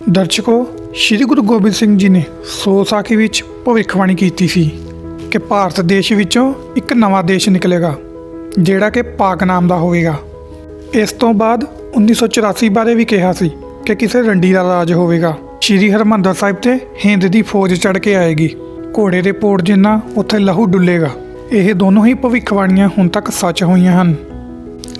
ਦਰਸ਼ਕੋ, ਸ੍ਰੀ ਗੁਰੂ ਗੋਬਿੰਦ ਸਿੰਘ ਜੀ ਨੇ ਸੋ ਸਾਖੀ ਵਿੱਚ ਭਵਿੱਖਬਾਣੀ ਕੀਤੀ ਸੀ ਕਿ ਭਾਰਤ ਦੇਸ਼ ਵਿੱਚੋਂ ਇੱਕ ਨਵਾਂ ਦੇਸ਼ ਨਿਕਲੇਗਾ, ਜਿਹੜਾ ਕਿ ਪਾਕ ਨਾਮ ਦਾ ਹੋਵੇਗਾ। ਇਸ ਤੋਂ ਬਾਅਦ 1984 ਬਾਰੇ ਵੀ ਕਿਹਾ ਸੀ ਕਿ ਕਿਸੇ ਰੰਡੀ ਦਾ ਰਾਜ ਹੋਵੇਗਾ। ਸ੍ਰੀ ਹਰਮੰਦਰ ਸਾਹਿਬ ਤੇ ਹਿੰਦ ਦੀ ਫੌਜ ਚੜ ਕੇ ਆਏਗੀ। ਘੋੜੇ ਦੇ ਪੋੜ ਜਿੰਨਾ ਉੱਥੇ ਲਹੂ ਡੁੱਲੇਗਾ, ਇਹ ਦੋਨੋਂ ਹੀ ਭਵਿੱਖਬਾਣੀਆਂ ਹੁਣ ਤੱਕ ਸੱਚ ਹੋਈਆਂ ਹਨ।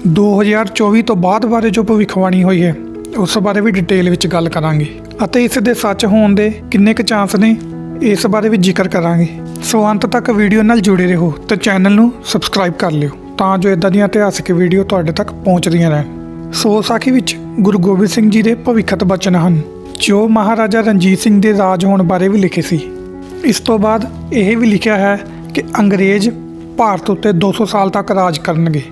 2024 ਤੋਂ ਬਾਅਦ ਬਾਰੇ ਜੋ ਭਵਿੱਖਬਾਣੀ ਹੋਈ ਹੈ ਉਸ ਬਾਰੇ ਵੀ ਡਿਟੇਲ ਵਿੱਚ ਗੱਲ ਕਰਾਂਗੇ ਅਤੇ ਇਸ ਦੇ ਸੱਚ ਹੋਣ ਦੇ ਕਿੰਨੇ ਕੁ ਚਾਂਸ ਨੇ, ਇਸ ਬਾਰੇ ਵੀ ਜ਼ਿਕਰ ਕਰਾਂਗੇ। ਸੋ ਅੰਤ ਤੱਕ ਵੀਡੀਓ ਨਾਲ ਜੁੜੇ ਰਹੋ ਤੇ ਚੈਨਲ ਨੂੰ ਸਬਸਕ੍ਰਾਈਬ ਕਰ ਲਿਓ ਤਾਂ ਜੋ ਇਦਾਂ ਦੀਆਂ ਇਤਿਹਾਸਿਕ ਵੀਡੀਓ ਤੁਹਾਡੇ ਤੱਕ ਪਹੁੰਚਦੀਆਂ ਰਹਿਣ। ਸੋ ਸਾਖੀ ਵਿੱਚ ਗੁਰੂ ਗੋਬਿੰਦ ਸਿੰਘ ਜੀ ਦੇ ਭਵਿੱਖਤ ਬਚਨ ਹਨ, ਜੋ ਮਹਾਰਾਜਾ ਰਣਜੀਤ ਸਿੰਘ ਦੇ ਰਾਜ ਹੋਣ ਬਾਰੇ ਵੀ ਲਿਖੇ ਸੀ। ਇਸ ਤੋਂ ਬਾਅਦ ਇਹ ਵੀ ਲਿਖਿਆ ਹੈ ਕਿ ਅੰਗਰੇਜ਼ ਭਾਰਤ ਉੱਤੇ 200 ਸਾਲ ਤੱਕ ਰਾਜ ਕਰਨਗੇ।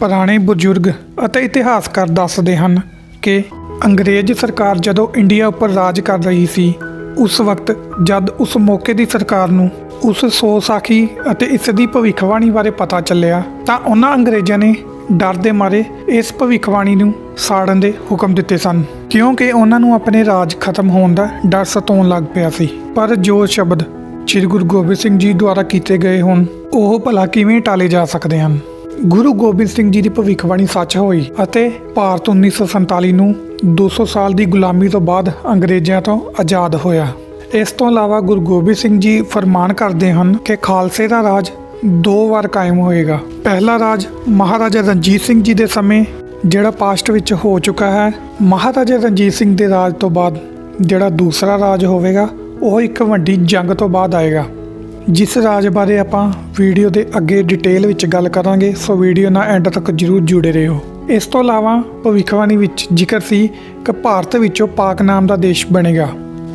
ਪੁਰਾਣੇ ਬਜ਼ੁਰਗ ਅਤੇ ਇਤਿਹਾਸਕਾਰ ਦੱਸਦੇ ਹਨ ਕਿ ਅੰਗਰੇਜ਼ ਸਰਕਾਰ ਜਦੋਂ ਇੰਡੀਆ ਉੱਪਰ ਰਾਜ ਕਰ ਰਹੀ ਸੀ, ਉਸ ਵਕਤ ਜਦ ਉਸ ਮੌਕੇ ਦੀ ਸਰਕਾਰ ਨੂੰ ਉਸ ਸੋ ਸਾਖੀ ਅਤੇ ਇਸ ਦੀ ਭਵਿੱਖਬਾਣੀ ਬਾਰੇ ਪਤਾ ਚੱਲਿਆ, ਤਾਂ ਉਹਨਾਂ ਅੰਗਰੇਜ਼ਾਂ ਨੇ ਡਰ ਦੇ ਮਾਰੇ ਇਸ ਭਵਿੱਖਬਾਣੀ ਨੂੰ ਸਾੜਨ ਦੇ ਹੁਕਮ ਦਿੱਤੇ ਸਨ। ਕਿਉਂਕਿ ਉਹਨਾਂ ਨੂੰ ਆਪਣੇ ਰਾਜ ਖਤਮ ਹੋਣ ਦਾ ਡਰ ਸਤਾਉਣ ਲੱਗ ਪਿਆ ਸੀ। ਪਰ ਜੋ ਸ਼ਬਦ ਸ੍ਰੀ ਗੁਰੂ ਗੋਬਿੰਦ ਸਿੰਘ ਜੀ ਦੁਆਰਾ ਕੀਤੇ ਗਏ ਹੋਣ, ਉਹ ਭਲਾ ਕਿਵੇਂ ਟਾਲੇ ਜਾ ਸਕਦੇ ਹਨ? ਗੁਰੂ ਗੋਬਿੰਦ ਸਿੰਘ ਜੀ ਦੀ ਭਵਿੱਖਬਾਣੀ ਸੱਚ ਹੋਈ ਅਤੇ ਭਾਰਤ 1947 ਨੂੰ 200 ਸਾਲ ਦੀ ਗੁਲਾਮੀ ਤੋਂ ਬਾਅਦ ਅੰਗਰੇਜ਼ਾਂ ਤੋਂ ਆਜ਼ਾਦ ਹੋਇਆ। ਇਸ ਤੋਂ ਇਲਾਵਾ ਗੁਰੂ ਗੋਬਿੰਦ ਸਿੰਘ ਜੀ ਫਰਮਾਨ ਕਰਦੇ ਹਨ ਕਿ ਖਾਲਸੇ ਦਾ ਰਾਜ ਦੋ ਵਾਰ ਕਾਇਮ ਹੋਏਗਾ। ਪਹਿਲਾ ਰਾਜ ਮਹਾਰਾਜਾ ਰਣਜੀਤ ਸਿੰਘ ਜੀ ਦੇ ਸਮੇਂ, ਜਿਹੜਾ ਪਾਸਟ ਵਿੱਚ ਹੋ ਚੁੱਕਾ ਹੈ। ਮਹਾਰਾਜਾ ਰਣਜੀਤ ਸਿੰਘ ਦੇ ਰਾਜ ਤੋਂ ਬਾਅਦ ਜਿਹੜਾ ਦੂਸਰਾ ਰਾਜ ਹੋਵੇਗਾ, ਉਹ ਇੱਕ ਵੱਡੀ ਜੰਗ ਤੋਂ ਬਾਅਦ ਆਏਗਾ। ਜਿਸ ਰਾਜ ਬਾਰੇ ਆਪਾਂ ਵੀਡੀਓ ਦੇ ਅੱਗੇ ਡਿਟੇਲ ਵਿੱਚ ਗੱਲ ਕਰਾਂਗੇ, ਸੋ ਵੀਡੀਓ ਨਾਲ ਐਂਡ ਤੱਕ ਜਰੂਰ ਜੁੜੇ ਰਹੋ। ਇਸ ਤੋਂ ਇਲਾਵਾ ਭਵਿੱਖਬਾਣੀ ਵਿੱਚ ਜ਼ਿਕਰ ਸੀ ਕਿ ਭਾਰਤ ਵਿੱਚੋਂ ਪਾਕ ਨਾਮ ਦਾ ਦੇਸ਼ ਬਣੇਗਾ।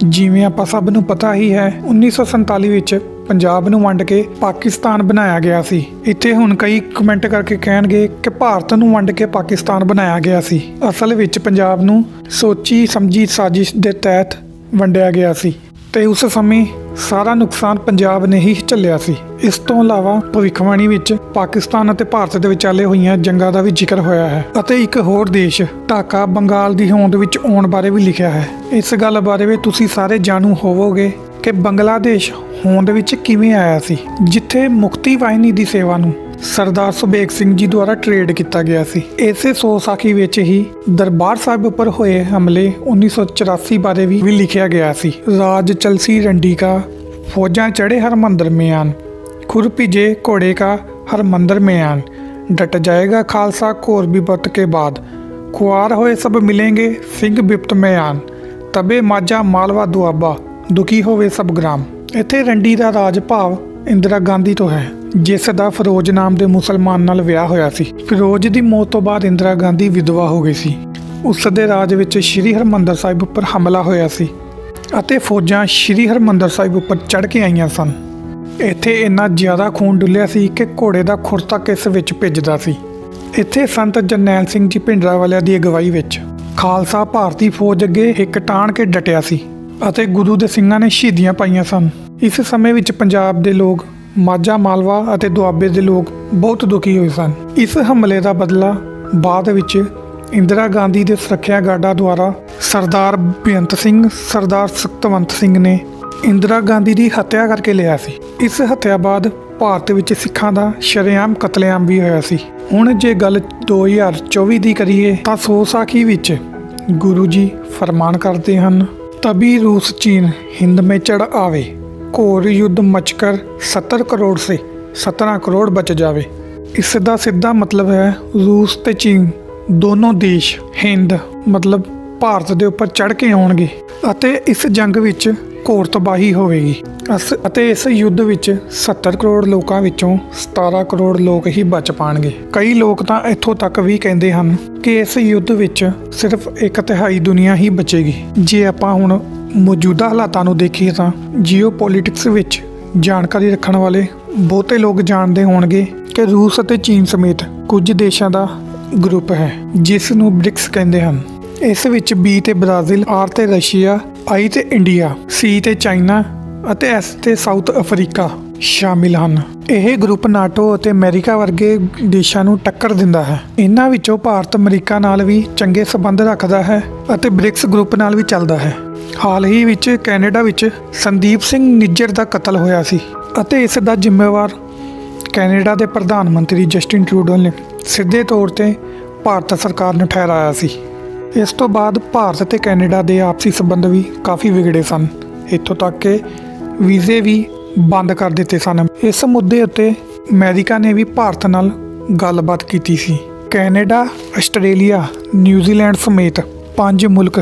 ਜਿਵੇਂ ਆਪਾਂ ਸਭ ਨੂੰ ਪਤਾ ਹੀ ਹੈ 1947 ਵਿੱਚ ਪੰਜਾਬ ਨੂੰ ਵੰਡ ਕੇ ਪਾਕਿਸਤਾਨ ਬਣਾਇਆ ਗਿਆ ਸੀ। ਇੱਥੇ ਹੁਣ ਕਈ ਕਮੈਂਟ ਕਰਕੇ ਕਹਿਣਗੇ ਕਿ ਭਾਰਤ ਨੂੰ ਵੰਡ ਕੇ ਪਾਕਿਸਤਾਨ ਬਣਾਇਆ ਗਿਆ ਸੀ। ਅਸਲ ਵਿੱਚ ਪੰਜਾਬ ਨੂੰ ਸੋਚੀ ਸਮਝੀ ਸਾਜ਼ਿਸ਼ ਦੇ ਤਹਿਤ ਵੰਡਿਆ ਗਿਆ ਸੀ। ਤੇ ਉਸ ਸਮੇਂ ਸਾਰਾ ਨੁਕਸਾਨ ਪੰਜਾਬ ਨੇ ਹੀ ਝੱਲਿਆ ਸੀ। ਇਸ ਤੋਂ ਇਲਾਵਾ ਭਵਿੱਖਬਾਣੀ ਵਿੱਚ ਪਾਕਿਸਤਾਨ ਅਤੇ ਭਾਰਤ ਦੇ ਵਿਚਾਲੇ ਹੋਈਆਂ ਜੰਗਾਂ ਦਾ ਵੀ ਜ਼ਿਕਰ ਹੋਇਆ ਹੈ ਅਤੇ ਇੱਕ ਹੋਰ ਦੇਸ਼, ਢਾਕਾ ਬੰਗਾਲ ਦੀ ਹੋਂਦ ਵਿੱਚ ਆਉਣ ਬਾਰੇ ਵੀ ਲਿਖਿਆ ਹੈ। ਇਸ ਗੱਲ ਬਾਰੇ ਵੀ ਤੁਸੀਂ ਸਾਰੇ ਜਾਣੂ ਹੋਵੋਗੇ ਕਿ ਬੰਗਲਾਦੇਸ਼ ਹੋਂਦ ਵਿੱਚ ਕਿਵੇਂ ਆਇਆ ਸੀ, ਜਿੱਥੇ ਮੁਕਤੀ ਵਾਹਿਨੀ ਦੀ ਸੇਵਾ ਨੂੰ ਸਰਦਾਰ ਸੁਬੇਗ ਸਿੰਘ ਜੀ ਦੁਆਰਾ ਟ੍ਰੇਡ ਕੀਤਾ ਗਿਆ ਸੀ। ਇਸੇ ਸੋਸਾਖੀ ਵਿੱਚ ਹੀ ਦਰਬਾਰ ਸਾਹਿਬ ਉੱਪਰ ਹੋਏ ਹਮਲੇ 1984 ਬਾਰੇ ਵੀ ਲਿਖਿਆ ਗਿਆ ਸੀ। ਰਾਜ ਚਲਸੀ ਰੰਡੀ ਕਾ ਫੌਜਾਂ ਚੜੇ ਹਰ ਮੰਦਰ ਮਿਆਨ, ਖੁਰ ਭਿਜੇ ਘੋੜੇ ਕਾ ਹਰ ਮੰਦਰ ਮਿਆਨ, ਡਟ ਜਾਏਗਾ ਖਾਲਸਾ ਕੋਰ ਬਿਪਤ ਕੇ ਬਾਦ, ਖੁਆਰ ਹੋਏ ਸਭ ਮਿਲेंगे ਸਿੰਘ ਬਿਪਤ ਮਿਆਨ, ਤਬੇ ਮਾਝਾ ਮਾਲਵਾ ਦੁਆਬਾ, ਦੁਖੀ ਹੋਵੇ ਸਭ ਗ੍ਰਾਮ। ਇੱਥੇ ਰੰਡੀ ਦਾ ਰਾਜ ਭਾਵ ਇੰਦਰਾ ਗਾਂਧੀ ਤੋਂ ਹੈ, ਜਿਸ ਦਾ ਫਿਰੋਜ਼ ਨਾਮ ਦੇ ਮੁਸਲਮਾਨ ਨਾਲ ਵਿਆਹ ਹੋਇਆ ਸੀ। ਫਿਰੋਜ਼ ਦੀ ਮੌਤ ਤੋਂ ਬਾਅਦ ਇੰਦਰਾ ਗਾਂਧੀ ਵਿਧਵਾ ਹੋ ਗਈ ਸੀ। ਉਸ ਦੇ ਰਾਜ ਵਿੱਚ ਸ੍ਰੀ ਹਰਮੰਦਰ ਸਾਹਿਬ ਉੱਪਰ ਹਮਲਾ ਹੋਇਆ ਸੀ ਅਤੇ ਫੌਜਾਂ ਸ੍ਰੀ ਹਰਮੰਦਰ ਸਾਹਿਬ ਉੱਪਰ ਚੜ੍ਹ ਕੇ ਆਈਆਂ ਸਨ। ਇੱਥੇ ਇੰਨਾ ਜ਼ਿਆਦਾ ਖੂਨ ਡੁੱਲਿਆ ਸੀ ਕਿ ਘੋੜੇ ਦਾ ਖੁਰਤਾ ਕਿਸ ਵਿੱਚ ਭਿੱਜਦਾ ਸੀ। ਇੱਥੇ ਸੰਤ ਜਰਨੈਲ ਸਿੰਘ ਜੀ ਭਿੰਡਰਾ ਵਾਲਿਆਂ ਦੀ ਅਗਵਾਈ ਵਿੱਚ ਖਾਲਸਾ ਭਾਰਤੀ ਫੌਜ ਅੱਗੇ ਇੱਕ ਟਾਣ ਕੇ ਡਟਿਆ ਸੀ ਅਤੇ ਗੁਰੂ ਦੇ ਸਿੰਘਾਂ ਨੇ ਸ਼ਹੀਦੀਆਂ ਪਾਈਆਂ ਸਨ। ਇਸ ਸਮੇਂ ਵਿੱਚ ਪੰਜਾਬ ਦੇ ਲੋਕ ਮਾਝਾ, ਮਾਲਵਾ ਅਤੇ ਦੁਆਬੇ ਦੇ ਲੋਕ ਬਹੁਤ ਦੁਖੀ ਹੋਏ ਸਨ। ਇਸ ਹਮਲੇ ਦਾ ਬਦਲਾ ਬਾਅਦ ਵਿੱਚ ਇੰਦਰਾ ਗਾਂਧੀ ਦੇ ਸੁਰੱਖਿਆ ਗਾਰਡਾਂ ਦੁਆਰਾ ਸਰਦਾਰ ਬੇਅੰਤ ਸਿੰਘ, ਸਰਦਾਰ ਸੁਖਤਵੰਤ ਸਿੰਘ ਨੇ ਇੰਦਰਾ ਗਾਂਧੀ ਦੀ ਹੱਤਿਆ ਕਰਕੇ ਲਿਆ ਸੀ। ਇਸ ਹੱਤਿਆ ਬਾਅਦ ਭਾਰਤ ਵਿੱਚ ਸਿੱਖਾਂ ਦਾ ਸ਼ਰੇਆਮ ਕਤਲੇਆਮ ਵੀ ਹੋਇਆ ਸੀ। ਹੁਣ ਜੇ ਗੱਲ 2024 ਦੀ ਕਰੀਏ ਤਾਂ ਸੋਸਾਖੀ ਵਿੱਚ ਗੁਰੂ ਜੀ ਫਰਮਾਨ ਕਰਦੇ ਹਨ, ਤਬੀ ਰੂਸ, ਚੀਨ, ਹਿੰਦ ਮੇ ਚੜ ਆਵੇ। ਘੋਰ ਯੁੱਧ ਮਚਕਰ 70 ਕਰੋੜ ਸੇ 17 ਕਰੋੜ ਬਚ ਜਾਵੇ। ਇਸ ਦਾ ਸਿੱਧਾ ਮਤਲਬ ਹੈ ਰੂਸ ਤੇ ਚੀਨ, ਦੋਨੋਂ ਦੇਸ਼, ਹਿੰਦ, ਮਤਲਬ ਭਾਰਤ ਦੇ ਉੱਪਰ ਚੜ ਕੇ ਆਉਣਗੇ ਅਤੇ ਇਸ ਜੰਗ ਵਿੱਚ ਘੋਰ ਤਬਾਹੀ ਹੋਵੇਗੀ। ਅਸ- ਅਤੇ ਇਸ ਯੁੱਧ ਵਿੱਚ 70 ਕਰੋੜ ਲੋਕਾਂ ਵਿੱਚੋਂ 17 ਕਰੋੜ ਲੋਕ ਹੀ ਬਚ ਪਾਣਗੇ। ਕਈ ਲੋਕ ਤਾਂ ਇੱਥੋਂ ਤੱਕ ਵੀ ਕਹਿੰਦੇ ਹਨ ਕਿ ਇਸ ਯੁੱਧ ਵਿੱਚ ਸਿਰਫ ਇੱਕ ਤਿਹਾਈ ਦੁਨੀਆ ਹੀ ਬਚੇਗੀ। ਜੇ ਆਪਾਂ ਹੁਣ ਮੌਜੂਦਾ ਹਾਲਾਤਾਂ ਨੂੰ ਦੇਖੀਏ ਤਾਂ ਜੀਓ ਪੋਲਿਟਿਕਸ ਵਿੱਚ ਜਾਣਕਾਰੀ ਰੱਖਣ ਵਾਲੇ ਬਹੁਤੇ ਲੋਕ ਜਾਣਦੇ ਹੋਣਗੇ ਕਿ ਰੂਸ ਅਤੇ ਚੀਨ ਸਮੇਤ ਕੁਝ ਦੇਸ਼ਾਂ ਦਾ ਗਰੁੱਪ ਹੈ ਜਿਸ ਨੂੰ ਬ੍ਰਿਕਸ ਕਹਿੰਦੇ ਹਨ। ਇਸ ਵਿੱਚ ਬੀ ਤੇ ਬ੍ਰਾਜ਼ੀਲ, ਆਰ ਤੇ ਰਸ਼ੀਆ, ਆਈ ਤੇ ਇੰਡੀਆ, ਸੀ ਤੇ ਚਾਈਨਾ ਅਤੇ ਐਸ ਤੇ ਸਾਊਥ ਅਫਰੀਕਾ ਸ਼ਾਮਿਲ ਹਨ। ਇਹ ਗਰੁੱਪ ਨਾਟੋ ਅਤੇ ਅਮਰੀਕਾ ਵਰਗੇ ਦੇਸ਼ਾਂ ਨੂੰ ਟੱਕਰ ਦਿੰਦਾ ਹੈ। ਇਹਨਾਂ ਵਿੱਚੋਂ ਭਾਰਤ, ਅਮਰੀਕਾ ਨਾਲ ਵੀ ਚੰਗੇ ਸਬੰਧ ਰੱਖਦਾ ਹੈ ਅਤੇ ਬ੍ਰਿਕਸ ਗਰੁੱਪ ਨਾਲ ਵੀ ਚੱਲਦਾ ਹੈ। ਹਾਲ ਹੀ ਵਿੱਚ ਕੈਨੇਡਾ ਵਿੱਚ ਸੰਦੀਪ ਸਿੰਘ ਨਿੱਜਰ ਦਾ ਕਤਲ ਹੋਇਆ ਸੀ ਅਤੇ ਇਸ ਦਾ ਜ਼ਿੰਮੇਵਾਰ ਕੈਨੇਡਾ ਦੇ ਪ੍ਰਧਾਨ ਮੰਤਰੀ ਜਸਟਿਨ ਟਰੂਡੋ ਨੇ ਸਿੱਧੇ ਤੌਰ ਤੇ ਭਾਰਤ ਸਰਕਾਰ ਨੂੰ ਠਹਿਰਾਇਆ ਸੀ। ਇਸ ਤੋਂ ਬਾਅਦ ਭਾਰਤ ਤੇ ਕੈਨੇਡਾ ਦੇ ਆਪਸੀ ਸੰਬੰਧ ਵੀ ਕਾਫੀ ਵਿਗੜੇ ਸਨ। ਇੱਥੋਂ ਤੱਕ ਕਿ ਵੀਜ਼ੇ ਵੀ ਬੰਦ ਕਰ ਦਿੱਤੇ ਸਨ। ਇਸ ਮੁੱਦੇ ਉੱਤੇ ਅਮਰੀਕਾ ਨੇ ਵੀ ਭਾਰਤ ਨਾਲ ਗੱਲਬਾਤ ਕੀਤੀ ਸੀ। ਕੈਨੇਡਾ, ਆਸਟ੍ਰੇਲੀਆ, ਨਿਊਜ਼ੀਲੈਂਡ ਸਮੇਤ ਪੰਜ ਮੁਲਕ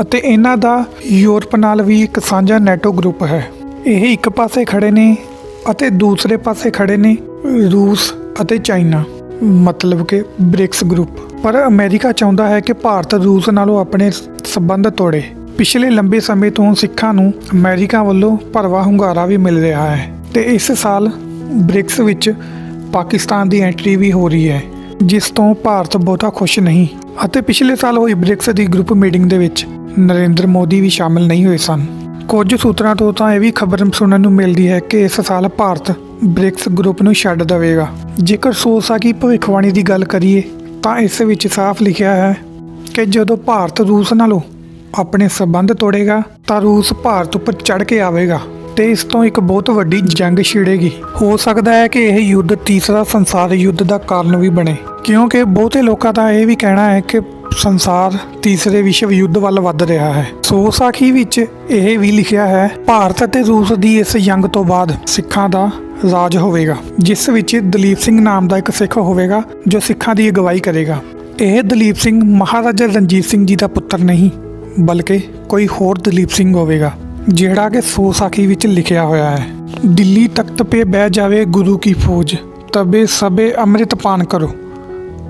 ਅਤੇ ਇਹਨਾਂ ਦਾ ਯੂਰਪ ਨਾਲ ਵੀ ਇੱਕ ਸਾਂਝਾ ਨੈਟੋ ਗਰੁੱਪ ਹੈ। ਇਹ ਇੱਕ ਪਾਸੇ ਖੜੇ ਨੇ ਅਤੇ ਦੂਸਰੇ ਪਾਸੇ ਖੜੇ ਨੇ ਰੂਸ ਅਤੇ ਚਾਈਨਾ। ਮਤਲਬ ਕਿ ਬ੍ਰਿਕਸ ਗਰੁੱਪ। ਪਰ ਅਮਰੀਕਾ ਚਾਹੁੰਦਾ ਹੈ ਕਿ ਭਾਰਤ ਰੂਸ ਨਾਲੋਂ ਆਪਣੇ ਸਬੰਧ ਤੋੜੇ। ਪਿਛਲੇ ਲੰਬੇ ਸਮੇਂ ਤੋਂ ਸਿੱਖਾਂ ਨੂੰ ਅਮਰੀਕਾ ਵੱਲੋਂ ਭਰਵਾ ਹੁੰਗਾਰਾ ਵੀ ਮਿਲ ਰਿਹਾ ਹੈ। ਤੇ ਇਸ ਸਾਲ ਬ੍ਰਿਕਸ ਵਿੱਚ ਪਾਕਿਸਤਾਨ ਦੀ ਐਂਟਰੀ ਵੀ ਹੋ ਰਹੀ ਹੈ। ਜਿਸ ਤੋਂ ਭਾਰਤ ਬਹੁਤਾ ਖੁਸ਼ ਨਹੀਂ ਅਤੇ ਪਿਛਲੇ ਸਾਲ ਹੋਈ ਬ੍ਰਿਕਸ ਦੀ ਗਰੁੱਪ ਮੀਟਿੰਗ ਦੇ ਵਿੱਚ ਨਰਿੰਦਰ ਮੋਦੀ ਵੀ ਸ਼ਾਮਲ ਨਹੀਂ ਹੋਏ ਸਨ। ਕੁਝ ਸੂਤਰਾਂ ਤੋਂ ਤਾਂ ਇਹ ਵੀ ਖਬਰ ਸੁਣਨ ਨੂੰ ਮਿਲਦੀ ਹੈ ਕਿ ਇਸ ਸਾਲ ਭਾਰਤ ਬ੍ਰਿਕਸ ਗਰੁੱਪ ਨੂੰ ਛੱਡ ਦੇਵੇਗਾ। ਜੇਕਰ ਸੋਸਾਕੀ ਭਵਿੱਖਬਾਣੀ ਦੀ ਗੱਲ ਕਰੀਏ, ਤਾਂ ਇਸ ਵਿੱਚ ਸਾਫ਼ ਲਿਖਿਆ ਹੈ ਕਿ ਜਦੋਂ ਭਾਰਤ ਰੂਸ ਨਾਲੋਂ ਆਪਣੇ ਸਬੰਧ ਤੋੜੇਗਾ, ਤਾਂ ਰੂਸ ਭਾਰਤ ਉੱਪਰ ਚੜ ਕੇ ਆਵੇਗਾ। ਤੇ ਇਸ ਤੋਂ ਇੱਕ ਬਹੁਤ ਵੱਡੀ ਜੰਗ ਛਿੜੇਗੀ। ਹੋ ਸਕਦਾ ਹੈ ਕਿ ਇਹ ਯੁੱਧ ਤੀਸਰਾ ਸੰਸਾਰ ਯੁੱਧ ਦਾ ਕਾਰਨ ਵੀ ਬਣੇ। ਕਿਉਂਕਿ ਬਹੁਤੇ ਲੋਕਾਂ ਦਾ ਇਹ ਵੀ ਕਹਿਣਾ ਹੈ ਕਿ ਸੰਸਾਰ ਤੀਸਰੇ ਵਿਸ਼ਵ ਯੁੱਧ ਵੱਲ ਵੱਧ ਰਿਹਾ ਹੈ। ਸੋ ਸਾਖੀ ਵਿੱਚ ਇਹ ਵੀ ਲਿਖਿਆ ਹੈ, ਭਾਰਤ ਅਤੇ ਰੂਸ ਦੀ ਇਸ ਜੰਗ ਤੋਂ ਬਾਅਦ ਸਿੱਖਾਂ ਦਾ ਰਾਜ ਹੋਵੇਗਾ, ਜਿਸ ਵਿੱਚ ਦਲੀਪ ਸਿੰਘ ਨਾਮ ਦਾ ਇੱਕ ਸਿੱਖ ਹੋਵੇਗਾ, ਜੋ ਸਿੱਖਾਂ ਦੀ ਅਗਵਾਈ ਕਰੇਗਾ। ਇਹ ਦਲੀਪ ਸਿੰਘ ਮਹਾਰਾਜਾ ਰਣਜੀਤ ਸਿੰਘ ਜੀ ਦਾ ਪੁੱਤਰ ਨਹੀਂ, ਬਲਕਿ ਕੋਈ ਹੋਰ ਦਲੀਪ ਸਿੰਘ ਹੋਵੇਗਾ। ਜਿਹੜਾ ਕਿ ਸੋ ਸਾਖੀ ਵਿੱਚ ਲਿਖਿਆ ਹੋਇਆ ਹੈ। ਦਿੱਲੀ ਤਖਤ ਪੇ ਬਹਿ ਜਾਵੇ ਗੁਰੂ ਕੀ ਫੌਜ, ਤਬੇ ਸਬੇ ਅੰਮ੍ਰਿਤ ਪਾਨ ਕਰੋ।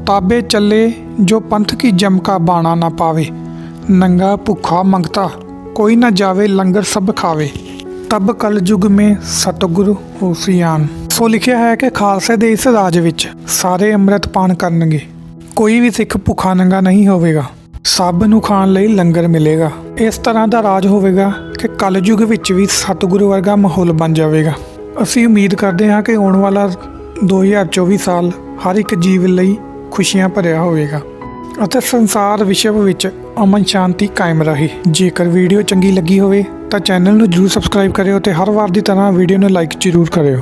ਤਾਬੇ ਚੱਲੇ ਜੋ ਪੰਥ ਕੀ ਜਮਕਾ ਬਾਣਾ ਨਾ ਪਾਵੇ। ਨੰਗਾ ਭੁੱਖਾ ਮੰਗਤਾ, ਕੋਈ ਨਾ ਜਾਵੇ ਲੰਗਰ ਸਭ ਖਾਵੇ। ਤਬ ਕਲ ਯੁਗ ਮੇ ਸਤਿਗੁਰੂ ਹੋਸੀਆਨ ਸੋ ਲਿਖਿਆ ਹੈ ਕਿ ਖਾਲਸੇ ਦੇ ਇਸ ਰਾਜ ਵਿੱਚ ਸਾਰੇ ਅੰਮ੍ਰਿਤ ਪਾਨ ਕਰਨਗੇ। ਕੋਈ ਵੀ ਸਿੱਖ ਭੁੱਖਾ ਨੰਗਾ ਨਹੀਂ ਹੋਵੇਗਾ। ਸਭ ਨੂੰ ਖਾਣ ਲਈ ਲੰਗਰ ਮਿਲੇਗਾ। ਇਸ ਤਰ੍ਹਾਂ ਦਾ ਰਾਜ ਹੋਵੇਗਾ ਕਿ ਕਲਯੁਗ ਵਿੱਚ ਵੀ ਸਤਿਗੁਰੂ ਵਰਗਾ ਮਾਹੌਲ ਬਣ ਜਾਵੇਗਾ। ਅਸੀਂ ਉਮੀਦ ਕਰਦੇ ਹਾਂ ਕਿ ਆਉਣ ਵਾਲਾ 2024 ਸਾਲ ਹਰ ਇੱਕ ਜੀਵ ਲਈ ਖੁਸ਼ੀਆਂ ਭਰਿਆ ਹੋਵੇਗਾ ਅਤੇ ਸੰਸਾਰ ਵਿਸ਼ਵ ਵਿੱਚ ਅਮਨ ਸ਼ਾਂਤੀ ਕਾਇਮ ਰਹੇ। ਜੇਕਰ ਵੀਡੀਓ ਚੰਗੀ ਲੱਗੀ ਹੋਵੇ ਤਾਂ ਚੈਨਲ ਨੂੰ ਜਰੂਰ ਸਬਸਕ੍ਰਾਈਬ ਕਰਿਓ ਤੇ ਹਰ ਵਾਰ ਦੀ ਤਰ੍ਹਾਂ ਵੀਡੀਓ ਨੂੰ ਲਾਈਕ ਜ਼ਰੂਰ ਕਰਿਓ।